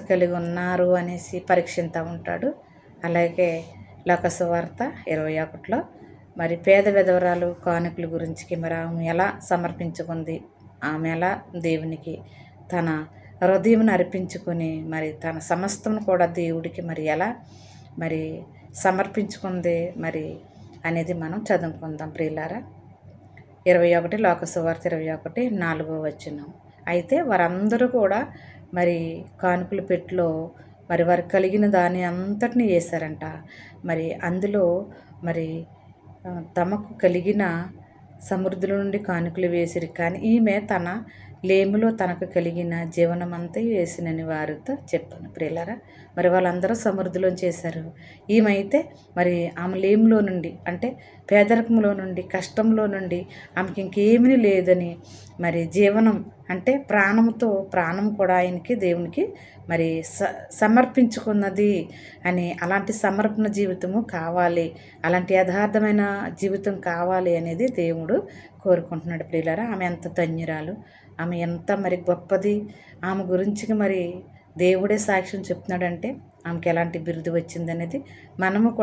కలిగి ఉన్నారు అనేసి పరీక్షిస్తూ ఉంటాడు. అలాగే లోకసువార్త ఇరవై ఒకటిలో మరి పేద విధవరాలు కానుకల గురించి మరి ఆమె ఎలా సమర్పించుకుంది? ఆమె ఎలా దేవునికి తన హృదయం అర్పించుకొని మరి తన సమస్తను కూడా దేవుడికి మరి ఎలా మరి సమర్పించుకుంది మరి అనేది మనం చదువుకుందాం ప్రియులారా. ఇరవై ఒకటి లోకసువార్త ఇరవై ఒకటి నాలుగో వచ్చినాం అయితే వారందరూ కూడా మరి కానుకల పెట్టులో మరి వారు కలిగిన దాని అంతటిని వేశారంట. మరి అందులో మరి తమకు కలిగిన సమృద్ధుల నుండి కానుకలు వేసిరి. కానీ ఈమె తన లేములో తనకు కలిగిన జీవనమంతా వేసినని వారితో చెప్పాను. ప్రియులరా మరి వాళ్ళందరూ సమృద్ధిలో చేశారు. ఈమె అయితే మరి ఆమె లేములో నుండి అంటే పేదరికంలో నుండి కష్టంలో నుండి ఆమెకి ఇంకేమీ లేదని మరి జీవనం అంటే ప్రాణంతో ప్రాణం కూడా ఆయనకి దేవునికి మరి స సమర్పించుకున్నది అని అలాంటి సమర్పణ జీవితము కావాలి. అలాంటి యథార్థమైన జీవితం కావాలి అనేది దేవుడు కోరుకుంటున్నాడు ప్రియులారా. ఆమె ఎంత ధన్యురాలు. ఆమె ఎంత మరి గొప్పది. ఆమె గురించి మరి దేవుడే సాక్ష్యం చెప్తున్నాడంటే ఆమెకి ఎలాంటి బిరుదు వచ్చిందనేది మనము కూడా